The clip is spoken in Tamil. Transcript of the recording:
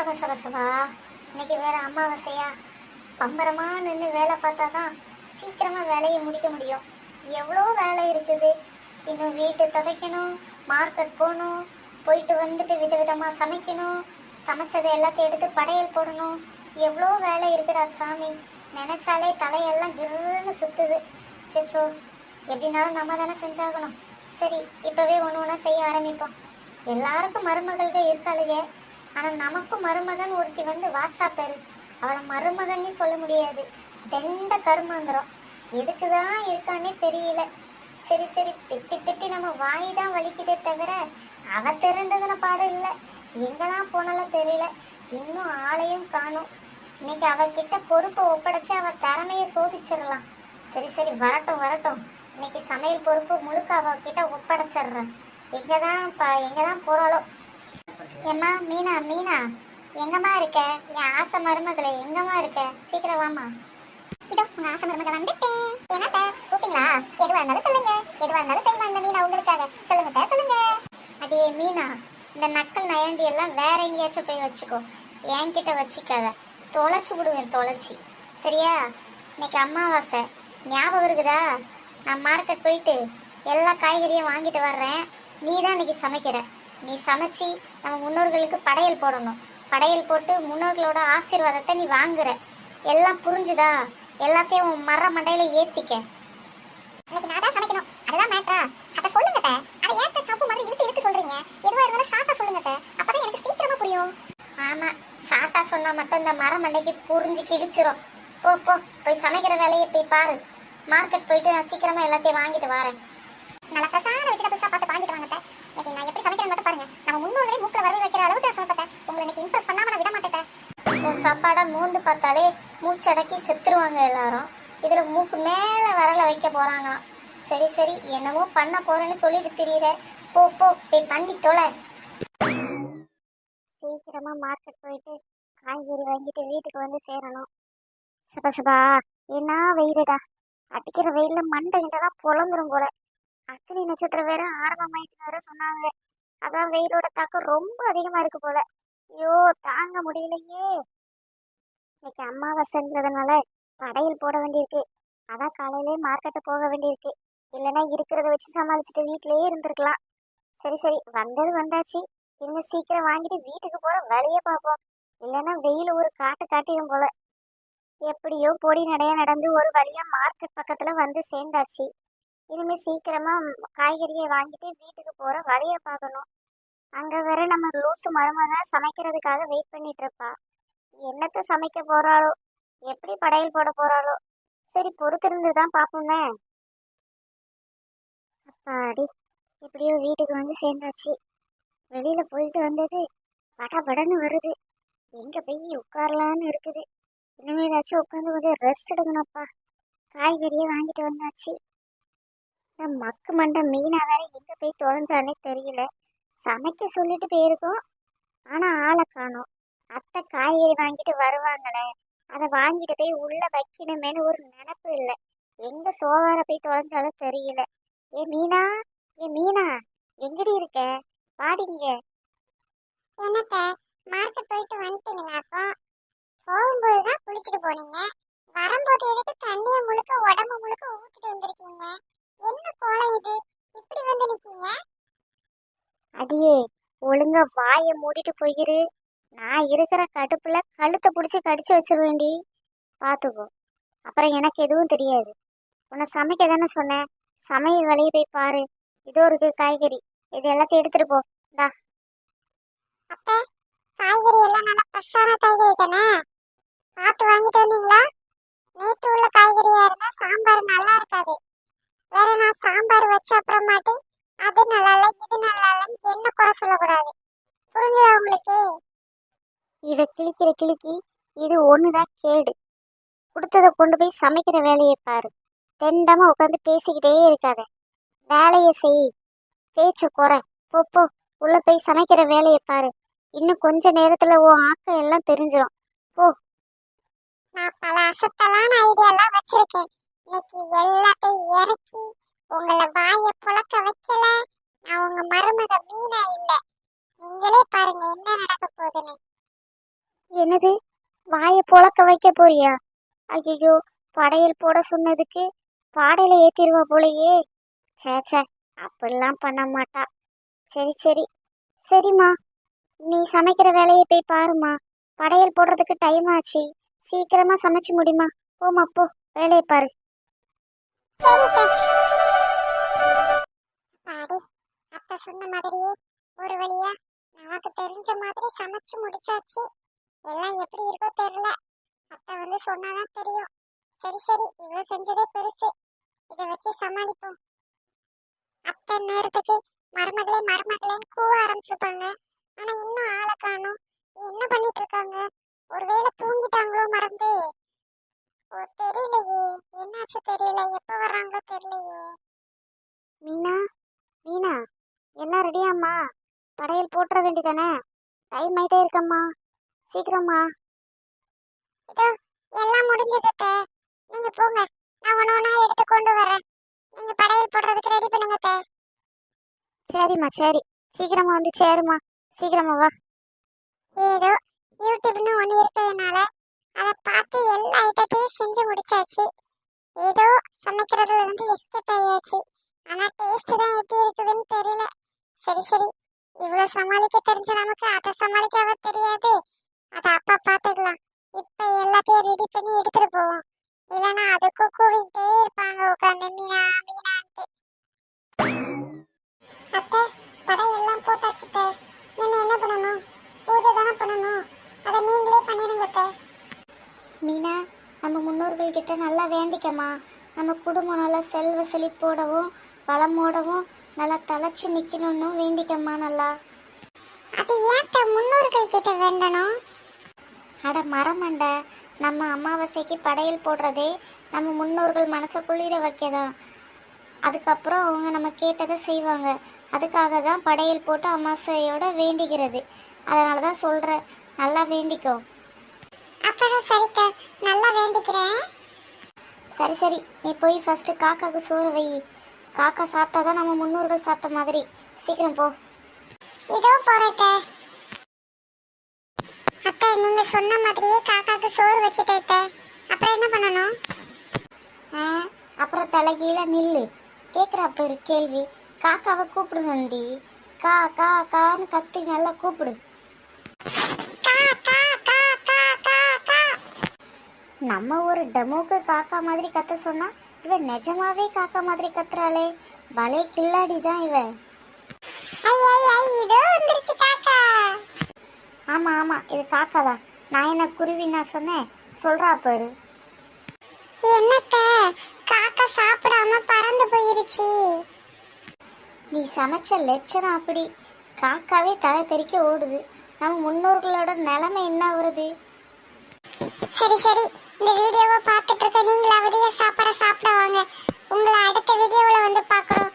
சபா சபா சபா. இன்னைக்கு வேற அமாவாசையா? பம்பரமா நின்று வேலை பார்த்தா தான் சீக்கிரமா வேலையை முடிக்க முடியும். எவ்வளோ வேலை இருக்குது? இன்னும் வீட்டு துவைக்கணும் மார்க்கெட் போகணும் போயிட்டு வந்துட்டு விதவிதமாக சமைக்கணும் சமைச்சதை எல்லாத்தையும் எடுத்து படையல் போடணும். எவ்வளோ வேலை இருக்குடா சாமி. நினைச்சாலே தலையெல்லாம் கிருன்னு சுத்துது. சச்சோ எப்படினாலும் நம்ம தானே செஞ்சாகணும். சரி இப்போவே ஒன்று ஒன்றா செய்ய ஆரம்பிப்போம். எல்லாருக்கும் மருமகள்கள் இருக்காளுங்க. ஆனால் நமக்கும் மருமகன் ஒருத்தி வந்து வாட்ஸ்அப் அவளை மருமகன்னே சொல்ல முடியாது. தெண்ட கருமாந்திரம். எதுக்கு தான் இருக்கான்னே தெரியல. சரி சரி திட்டி திட்டி நம்ம வாய் தான் வலிக்குதே தவிர அவ திரண்டதுன பாடு இல்லை. எங்கே தான் போனாலும் தெரியல. இன்னும் ஆளையும் காணும். இன்னைக்கு அவகிட்ட பொறுப்பை ஒப்படைச்சு அவ திறமைய சோதிச்சிடலாம். சரி சரி வரட்டும் வரட்டும். இன்னைக்கு சமையல் பொறுப்பு முழுக்க அவகிட்ட ஒப்படைச்சிடுறேன். எங்கே தான் ப- எங்கே தான் போகிறாளோ ஏம்மா மீனா மீனா. எங்கம்மா இருக்க? என் ஆசை மருமகளே எங்கம்மா இருக்க? சீக்கிரம் வாமா இதோ உங்க ஆசை மருமக வந்துட்டேன். என்னத்த கூப்பிட்டீங்களா? எதுவா இருந்தாலும் சொல்லுங்க. எதுவா இருந்தாலும் செய்வாங்க மீனா உங்களுக்காக? சொல்லுங்க அத்தை, சொல்லுங்க. அதே மீனா இந்த நக்கல் நயண்டி எல்லாம் வேற எங்கேயாச்சும் போய் வச்சுக்கோ. என்கிட்ட வச்சுக்காத. தொலைச்சு விடுவேன் தொலைச்சி. சரியா? இன்னைக்கு அமாவாசை. ஞாபகம் இருக்குதா? நான் மார்க்கெட் போயிட்டு எல்லா காய்கறியும் வாங்கிட்டு வர்றேன். நீ தான் இன்னைக்கு சமைக்கிற. நீ சமைச்சு நம்ம முன்னோர்களுக்கு படையல் போடணும். படையல் போட்டு முன்னோர்களோட ஆசீர்வாதத்தை நீ வாங்குற. எல்லாம் புரிஞ்சுதா? எல்லாத்தையும் உன் மர மண்டையில ஏத்திக்க. இன்னைக்கு நான் தான் சமைக்கணும். அதுதான் மேட்ரா அத சொல்லுங்க. அத ஏத்த சப்பு மாதிரி இழுத்து இழுத்து சொல்றீங்க? எதுவா இருந்தாலும் ஷார்ட்டா சொல்லுங்க. அப்பதான் எனக்கு சீக்கிரமா புரியும். ஆமா ஷார்ட்டா சொன்னா மட்டும் இந்த மர மண்டைக்கு புரிஞ்சு கிழிச்சிரும். போ போ போய் சமைக்கிற வேலையை போய் பாரு. மார்க்கெட் போயிட்டு நான் சீக்கிரமா எல்லாத்தையும் வாங்கிட்டு வரேன். நல்லா பிரசாத வெஜிடபிள்ஸா பார்த்து வாங்கிட்டு வாங்க அத்தை. இன்னைக்கு நான் எப்படி சமைக்கிறேன்னு மட்டும் பாருங்க நம்ம முன்னோர்களே மூக்கில் வரல் வைக்கிற அளவுக்கு நான் சமைப்பேன் உங்களை இன்னைக்கு இம்ப்ரெஸ் பண்ணாம நான் விட மாட்டேன் சாப்பாடாக மூந்து பார்த்தாலே மூச்சடக்கி செத்துருவாங்க எல்லாரும். இதில் மூக்கு மேலே வரல வைக்க போகிறாங்களாம் சரி சரி என்னமோ பண்ண போகிறேன்னு சொல்லிட்டு தெரியுற. போ போ போய் பண்ணி தொலை. சீக்கிரமாக மார்க்கெட் போயிட்டு காய்கறி வாங்கிட்டு வீட்டுக்கு வந்து சேரணும். சுபா சுபா என்ன வெயிலுடா? அடிக்கிற வெயிலில் மண்டை கிண்டலாம் பொழந்துரும் போல. அக்னி நட்சத்திரம் வேற ஆரம்பமாயிட்டு வேற சொன்னாங்க. அதான் வெயிலோட தாக்கம் ரொம்ப அதிகமாக இருக்கு போல. ஐயோ தாங்க முடியலையே. இன்னைக்கு அமாவாசைங்கிறதுனால கடையில் போட வேண்டியிருக்கு. அதான் காலையிலே மார்க்கெட்டு போக வேண்டியிருக்கு. இல்லைன்னா இருக்கிறத வச்சு சமாளிச்சுட்டு வீட்டிலேயே இருந்திருக்கலாம். சரி சரி வந்தது வந்தாச்சு. இன்னும் சீக்கிரம் வாங்கிட்டு வீட்டுக்கு போகிற வழியை பார்ப்போம். இல்லைன்னா வெயில் ஒரு காட்டு காட்டிடும் போல. எப்படியோ பொடி நடையாக நடந்து ஒரு வழியாக மார்க்கெட் பக்கத்தில் வந்து சேர்ந்தாச்சு. இனிமேல் சீக்கிரமாக காய்கறியை வாங்கிட்டு வீட்டுக்கு போகிற வழியை பார்க்கணும். அங்கே வேற நம்ம லூசு மருமக சமைக்கிறதுக்காக வெயிட் பண்ணிட்டு இருப்பா. என்னத்த சமைக்க போறாளோ? எப்படி படையல் போட போறாளோ? சரி பொறுத்திருந்து தான் பார்ப்போமே. அப்பாடி எப்படியோ வீட்டுக்கு வந்து சேர்ந்தாச்சு. வெளியில போயிட்டு வந்தது படபடன்னு வருது. எங்க போய் உட்காரலான்னு இருக்குது. இனிமேலாச்சும் உட்காந்து கொஞ்சம் ரெஸ்ட் எடுக்கணும்ப்பா. காய்கறியை வாங்கிட்டு வந்தாச்சு. மக்கு மண்டை மீனா வேற எங்க போய் தொலைஞ்சானே தெரியல. சமைக்க சொல்லிட்டு போயிருக்கோம். ஆனா ஆளை காணோம். அத்தை காய்கறி வாங்கிட்டு வருவாங்களே அதை வாங்கிட்டு போய் உள்ள வைக்கணுமேனு ஒரு நினப்பு இல்லை. எங்க சோவார போய் தொலைஞ்சாலும் தெரியல. ஏ மீனா? ஏ மீனா? எங்கடி இருக்க? வாடிங்க என்னத்த மார்க்கெட் போயிட்டு வந்துட்டீங்களாக்கோ போகும்போது தான் குளிச்சுட்டு போனீங்க. வரும்போது எதுக்கு தண்ணியை முழுக்க உடம்பு முழுக்க ஊத்திட்டு வந்திருக்கீங்க? என்ன கோலம் இது? இப்படி வந்து நிக்கீங்க? அடியே ஒழுங்கா வாயை மூடிட்டு போயிரு. நான் இருக்கிற கடுப்புல கழுத்தை பிடிச்சி கடிச்சு வச்சிருவேண்டி பார்த்துக்கோ அப்புறம் எனக்கு எதுவும் தெரியாது. உன்னை சமைக்க தானே சொன்னேன். சமையல் வேலையை போய் பாரு. இதோ இருக்கு காய்கறி. இது எல்லாத்தையும் எடுத்துட்டு போ. இந்தா. அத்தை காய்கறி எல்லாம் நல்லா ஃப்ரெஷ்ஷான காய்கறி தானே? பார்த்து வாங்கிட்டு வந்தீங்களா? நேற்று உள்ள காய்கறியா இருந்தா சாம்பார் நல்லா இருக்காது. வேற நான் சாம்பார் வச்ச அப்புறமாட்டி அது நல்லா இல்லை இது நல்லா இல்லைன்னு என்ன குறை சொல்லக்கூடாது. புரிஞ்சுதா உங்களுக்கு? இதை கிழிக்கிற கிழிக்கி இது ஒண்ணுதான் கேடு. கொடுத்ததை கொண்டு போய் சமைக்கிற வேலையை பாரு. தெண்டமா உட்காந்து பேசிக்கிட்டே இருக்காத. வேலையை செய். பேச்சு குறை. போ போ. உள்ள போய் சமைக்கிற வேலையை பாரு. இன்னும் கொஞ்ச நேரத்துல உன் ஆக்கம் எல்லாம் தெரிஞ்சிடும் போ. நான் பல அசத்தலான ஐடியாலாம் வச்சிருக்கேன். இன்னைக்கு எல்லாத்தையும் இறக்கி உங்களை வாயை புழக்க வைக்கல. நான் உங்க மருமக மீனா இல்ல. நீங்களே பாருங்க என்ன நடக்க போகுதுன்னு. சமைக்க போறியா? ஐயோ படையல் போட சொன்னதுக்கு பாடையில ஏத்திடுவா போலையே. சே சே அப்படிலாம் பண்ண மாட்டா. சரி சரி. சரிம்மா நீ சமைக்கிற வேலையை போய் பாருமா படையல் போடுறதுக்கு டைம் ஆச்சு. சீக்கிரமா சமைச்சு முடியுமா போமா போ. வேலையை பாரு. பாடி அப்ப சொன்ன மாதிரியே ஒரு வழியா நமக்கு தெரிஞ்ச மாதிரி சமைச்சு முடிச்சாச்சு. எல்லாம் எப்படி இருக்கோ தெரில அத்தை வந்து சொன்னாதான் தெரியும். சரி சரி இவ்வளோ செஞ்சதே பெருசு. இதை வச்சு சமாளிப்போம். அத்தை நேரத்துக்கு மருமகளே மருமகளேன்னு கூவ ஆரம்பிச்சிருப்பாங்க. ஆனா இன்னும் ஆளை காணும். என்ன பண்ணிட்டு இருக்காங்க? ஒருவேளை தூங்கிட்டாங்களோ மறந்து? ஓ தெரியலையே. என்னாச்சு தெரியல? எப்ப வர்றாங்களோ தெரியலையே. மீனா மீனா எல்லாம் ரெடியாம்மா படையல் போட்டுற வேண்டியதானே? டைம் ஆயிட்டே இருக்கம்மா. சீக்கிரமா. இதோ எல்லாம் முடிஞ்சது நீங்க போங்க. நான் ஒன்று ஒன்றா எடுத்து கொண்டு வரேன். நீங்க படையல் போடுறதுக்கு ரெடி பண்ணுங்க அத்தை. சரிம்மா சரி. சீக்கிரமா வந்து சேருமா சீக்கிரமா வா. ஏதோ யூடியூப்னு ஒன்று இருக்கிறதுனால அதை பார்த்து எல்லா ஐட்டத்தையும் செஞ்சு முடிச்சாச்சு. ஏதோ சமைக்கிறதுல இருந்து எஸ்கேப் ஆயாச்சு. ஆனா டேஸ்ட் தான் எப்படி இருக்குதுன்னு தெரியல. சரி சரி. இவ்வளவு சமாளிக்க தெரிஞ்ச நமக்கு அதை சமாளிக்க தெரியாது. அதை அப்பா பார்த்துக்கலாம். இப்ப எல்லாத்தையும் ரெடி பண்ணி எடுத்துட்டு போவோம். இல்லைன்னா அதுக்கும் கூவிக்கிட்டே இருப்பாங்க உட்காந்து மீனா மீனான்ட்டு. அத்தை படை எல்லாம் போட்டாச்சு. நீங்க என்ன பண்ணணும்? பூஜை தானே பண்ணணும். அதை நீங்களே பண்ணிடுங்க அத்தை. மீனா நம்ம முன்னோர்கள் கிட்ட நல்லா வேண்டிக்கம்மா. நம்ம குடும்பம் நல்லா செல்வ செழிப்போடவும் வளமோடவும் நல்லா தலைச்சு நிக்கணும்னு வேண்டிக்கம்மா நல்லா. அது ஏன் முன்னோர்கள் கிட்ட வேண்டணும்? அட மரமண்ட நம்ம அமாவாசைக்கு படையல் போடுறதே நம்ம முன்னோர்கள் மனசை குளிர வைக்கதான் அதுக்கப்புறம் அவங்க நம்ம கேட்டதை செய்வாங்க. அதுக்காக தான் படையல் போட்டு அமாவாசையோட வேண்டிக்கிறது அதனால தான் சொல்கிறேன் நல்லா வேண்டிக்கோ. அப்புறம் சரிக்கா நல்லா வேண்டிக்கிறேன். சரி சரி நீ போய் ஃபர்ஸ்ட் காக்காக்கு சோறு வை. காக்கா சாப்பிட்டா தான் நம்ம முன்னோர்கள் சாப்பிட்ட மாதிரி. சீக்கிரம் போ. இதோ போறேக்க அத்தை நீங்க சொன்ன மாதிரியே காக்காக்கு சோறு வச்சுட்டேன் அத்தை. அப்புறம் என்ன பண்ணணும்? ஆ அப்புறம் தலைகீழ நில்லு. கேட்குறப்ப ஒரு கேள்வி. காக்காவை கூப்பிடணும்டி. கா கா கான்னு கத்தி நல்லா கூப்பிடு. நம்ம ஒரு டெமோக்கு காக்கா மாதிரி கத்த சொன்னா இவ நிஜமாவே காக்கா மாதிரி கத்துறாளே. பலே கில்லாடி தான் இவ. ஆமா இது காக்கா தான் நான் என்ன குருவி நான் சொன்னேன்? சொல்றா பாரு. என்னத்த? காக்கா சாப்பிடாம பறந்து போயிருச்சு. நீ சமைச்ச லட்சணம் அப்படி. காக்காவே தலை தெறிக்க ஓடுது. நம்ம முன்னோர்களோட நிலைமை என்ன வருது சரி சரி. இந்த வீடியோவை பார்த்துட்டு இருக்க நீங்களாவது என் சாப்பாடை சாப்பிட வாங்க. உங்களை அடுத்த வீடியோவில் வந்து பார்க்குறோம்.